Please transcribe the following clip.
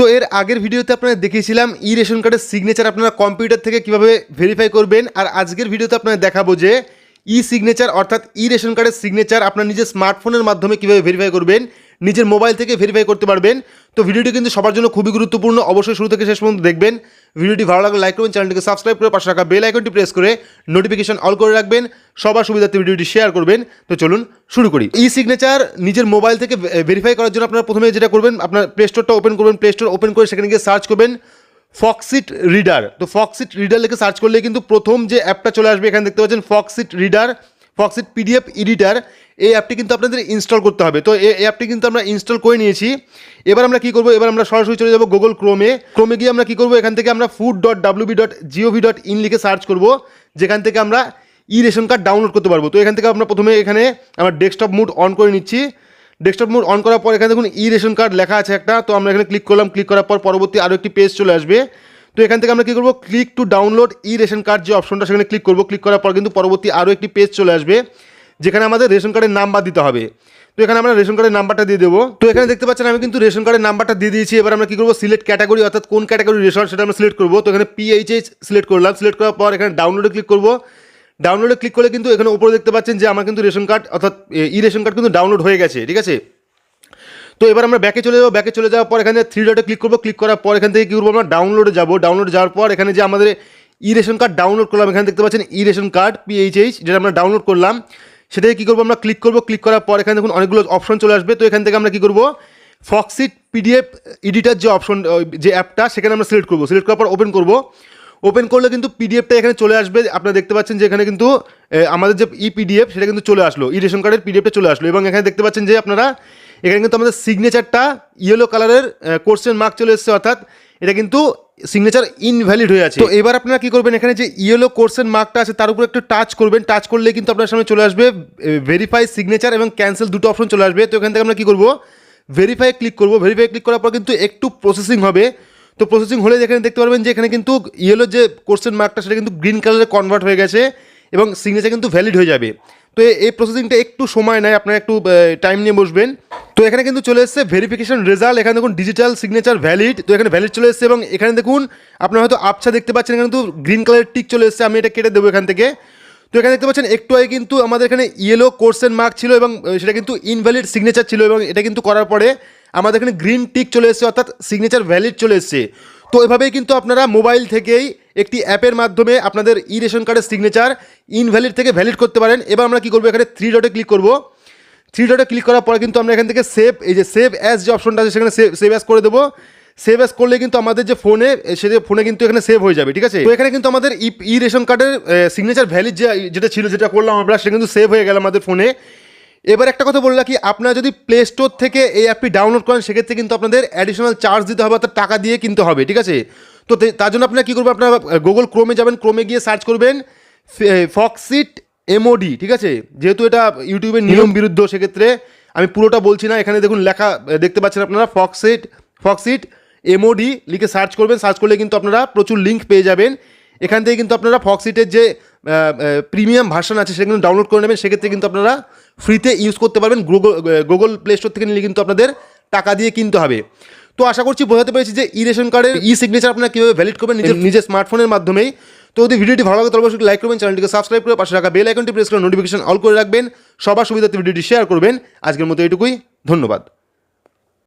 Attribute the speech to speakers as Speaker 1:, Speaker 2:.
Speaker 1: তো এর আগের ভিডিওতে আপনারা দেখিয়েছিলাম ই রেশন কার্ডের সিগনেচার আপনারা কম্পিউটার থেকে কীভাবে ভেরিফাই করবেন। আর আজকের ভিডিওতে আপনারা দেখাবো যে ই সিগনেচার অর্থাৎ ই রেশন কার্ডের সিগনেচার আপনার নিজের স্মার্টফোনের মাধ্যমে কীভাবে ভেরিফাই করবেন, নিজের মোবাইল থেকে ভেরিফাই করতে পারবেন। তো ভিডিওটি কিন্তু সবার জন্য খুবই গুরুত্বপূর্ণ। অবশ্যই শুরু থেকে শেষ পর্যন্ত দেখবেন। ভিডিওটি ভালো লাগলে লাইক করবেন, চ্যানেলটিকে সাবস্ক্রাইব করে পাশে রাখা বেল আইকনটি প্রেস করে নোটিফিকেশন অল করে রাখবেন। সবার সুবিধার্থে ভিডিওটি শেয়ার করবেন। তো চলুন শুরু করি। ই সিগনেচার নিজের মোবাইল থেকে ভেরিফাই করার জন্য আপনারা প্রথমে যেটা করবেন, আপনার প্লে স্টোরটা ওপেন করবেন প্লে স্টোর ওপেন করে সেখানে গিয়ে সার্চ করবেন ফক্সিট রিডার তো ফক্সিট রিডার লিখে সার্চ করলে কিন্তু প্রথম যে অ্যাপটা চলে আসবে, এখানে দেখতে পাচ্ছেন Foxit reader Foxit PDF editor এই অ্যাপটি কিন্তু আপনাদের ইনস্টল করতে হবে। তো এই অ্যাপটি কিন্তু আমরা ইনস্টল করে নিয়েছি। এবার আমরা কী করব? এবার আমরা সরাসরি চলে যাব গুগল ক্রোমে ক্রোমে গিয়ে আমরা কী করব? এখান থেকে আমরা food dot WB dot gov dot in লিখে সার্চ করব, যেখান থেকে আমরা ই রেশন কার্ড ডাউনলোড করতে পারব। তো এখান থেকে আমরা প্রথমে এখানে আমার ডেস্কটপ মুড অন করে নিচ্ছি। ডেস্কটপ মোড অন করার পর এখানে দেখুন ই রেশন কার্ড লেখা আছে একটা। তো আমরা এখানে ক্লিক করলাম। ক্লিক করার পর পরবর্তী আরও একটি পেজ চলে আসবে। তো এখান থেকে আমরা কী করব? Click to download e ration card যে অপশনটা সেখানে ক্লিক করব। ক্লিক করার পর কিন্তু পরবর্তী আরও একটি পেজ চলে আসবে, যেখানে আমাদের রেশন কার্ডের নাম্বার দিতে হবে। তো এখানে আমরা রেশন কার্ডের নাম্বারটা দিয়ে দেবো। তো এখানে দেখতে পাচ্ছেন, আমি কিন্তু রেশন কার্ডের নাম্বারটা দিয়ে দিয়েছি। এবার আমরা কী করব? সিলেক্ট ক্যাটাগরি অর্থাৎ কোন ক্যাটাগরি রেশন সেটা আমরা সিলেক্ট করব। তো এখানে পিএইচএইচ সিলেক্ট করলাম। সিলেক্ট করার পর এখানে ডাউনলোডে ক্লিক করব। ডাউনলোডে ক্লিক করলে কিন্তু এখানে উপরে দেখতে পাচ্ছেন যে আমার কিন্তু রেশন কার্ড অর্থাৎ ই রেশন কার্ড কিন্তু ডাউনলোড হয়ে গেছে, ঠিক আছে? তো এবার আমরা ব্যাকে চলে যাব ব্যাকে চলে যাওয়ার পর এখানে থ্রি ডটে ক্লিক করব ক্লিক করার পর এখান থেকে কী করব আমরা ডাউনলোডে যাব। ডাউনলোড যাওয়ার পর এখানে যে আমাদের ই রেশন কার্ড ডাউনলোড করলাম, এখানে দেখতে পাচ্ছেন ই রেশন কার্ড পিএইচএইচ যেটা আমরা ডাউনলোড করলাম। সেটাকে কী করব আমরা ক্লিক করব ক্লিক করার পর এখানে দেখুন অনেকগুলো অপশন চলে আসবে। তো এখান থেকে আমরা কী করব ফক্সিট পিডিএফ এডিটার যে অপশন যে অ্যাপটা, সেখানে আমরা সিলেক্ট করব। সিলেক্ট করার পর ওপেন করব। ওপেন করলে কিন্তু পিডিএফটা এখানে চলে আসবে। আপনারা দেখতে পাচ্ছেন যে এখানে কিন্তু আমাদের যে ই পিডিএফ সেটা কিন্তু চলে আসলো। ই রেশন কার্ডের পিডিএফটা চলে আসলো। এবং এখানে দেখতে পাচ্ছেন যে আপনারা এখানে কিন্তু আমাদের সিগনেচারটা ইয়েলো কালারের কোর্সের মার্ক চলে এসেছে অর্থাৎ এটা কিন্তু সিগনেচার ইনভ্যালিড হয়ে আছে। তো এবার আপনারা কি করবেন এখানে যে ইয়েলো কোর্সের মার্কটা আছে তার উপর একটু টাচ করবেন। টাচ করলে কিন্তু আপনার সামনে চলে আসবে ভেরিফাই সিগনেচার এবং ক্যান্সেল দুটো অপশন চলে আসবে। তো এখান থেকে আমরা কী করব ভেরিফাই ক্লিক করব। ভেরিফাই ক্লিক করার পর কিন্তু একটু প্রসেসিং হবে। তো প্রসেসিং হলে এখানে দেখতে পারবেন যে এখানে কিন্তু ইয়েলো যে কোর্সের মার্কটা সেটা কিন্তু গ্রিন কালারে কনভার্ট হয়ে গেছে এবং সিগনেচার কিন্তু ভ্যালিড হয়ে যাবে। তো এই প্রসেসিংটা একটু সময় নেয়, আপনারা একটু টাইম নিয়ে বসবেন। তো এখানে কিন্তু চলে এসেছে ভেরিফিকেশন রেজাল্ট এখানে দেখুন ডিজিটাল সিগনেচার ভ্যালিড তো এখানে ভ্যালিড চলে এসেছে এবং এখানে দেখুন, আপনারা হয়তো আবছা দেখতে পাচ্ছেন, এখানে কিন্তু গ্রিন কালারের টিক চলে এসেছে, আমি এটা কেটে দেবো এখান থেকে। তো এখানে দেখতে পাচ্ছেন, একটু আগে কিন্তু আমাদের এখানে ইয়েলো কোর্সের মার্ক ছিল এবং সেটা কিন্তু ইনভ্যালিড সিগনেচার ছিল এবং এটা কিন্তু করার পরে আমাদের এখানে গ্রিন টিক চলে এসেছে, অর্থাৎ সিগনেচার ভ্যালিড চলে এসেছে। তো এভাবেই কিন্তু আপনারা মোবাইল থেকেই একটি অ্যাপের মাধ্যমে আপনাদের ই রেশন কার্ডের সিগনেচার ইনভ্যালিড থেকে ভ্যালিড করতে পারেন। এবার আমরা কী করব? এখানে থ্রি ডটে ক্লিক করব। থ্রি ডটে ক্লিক করার পরে কিন্তু আমরা এখান থেকে সেভ এই যে সেভ অ্যাজ যে অপশনটা আছে সেখানে সেভ অ্যাজ করে দেবো। সেভ অ্যাজ করলে কিন্তু আমাদের যে ফোনে সেটা ফোনে কিন্তু এখানে সেভ হয়ে যাবে, ঠিক আছে? তো এখানে কিন্তু আমাদের ই ই রেশন কার্ডের সিগনেচার ভ্যালিড যে, যেটা ছিল, যেটা করলাম আমরা, সেটা কিন্তু সেভ হয়ে গেল আমাদের ফোনে এবার একটা কথা বললাম কি আপনারা যদি প্লে স্টোর থেকে এই অ্যাপটি ডাউনলোড করেন সেক্ষেত্রে কিন্তু আপনাদের অ্যাডিশনাল চার্জ দিতে হবে অর্থাৎ টাকা দিয়ে কিনতে হবে ঠিক আছে? তো তার জন্য আপনারা কী করবেন আপনারা গুগল ক্রোমে যাবেন ক্রোমে গিয়ে সার্চ করবেন ফক্সিট এমওডি ঠিক আছে? যেহেতু এটা ইউটিউবের নিয়ম বিরুদ্ধ সেক্ষেত্রে আমি পুরোটা বলছি না এখানে দেখুন লেখা দেখতে পাচ্ছেন আপনারা ফক্সিট ফক্সিট এমওডি লিখে সার্চ করবেন সার্চ করলে কিন্তু আপনারা প্রচুর লিঙ্ক পেয়ে যাবেন। এখান থেকে কিন্তু আপনারা ফক্সিটের যে প্রিমিয়াম ভার্সন আছে সেটা কিন্তু ডাউনলোড করে নেবেন। সেক্ষেত্রে কিন্তু আপনারা ফ্রিতে ইউজ করতে পারবেন। গুগল গুগল প্লে স্টোর থেকে নিলে কিন্তু আপনাদের টাকা দিয়ে কিনতে হবে। তো আশা করছি বোঝাতে পেরেছি যে ই রেশন কার্ডের ই সিগনেচার আপনারা কীভাবে ভ্যালিড করবেন নিজের নিজের স্মার্টফোনের মাধ্যমেই। তো যদি ভিডিওটি ভালো লাগে তাহলে অবশ্যই লাইক করবেন চ্যানেলটিকে সাবস্ক্রাইব করে পাশে রাখা বেল আইকনটি প্রেস করে নোটিফিকেশন অল করে রাখবেন। সবার সুবিধাতে ভিডিওটি শেয়ার করবেন। আজকের মতো এটুকুই ধন্যবাদ।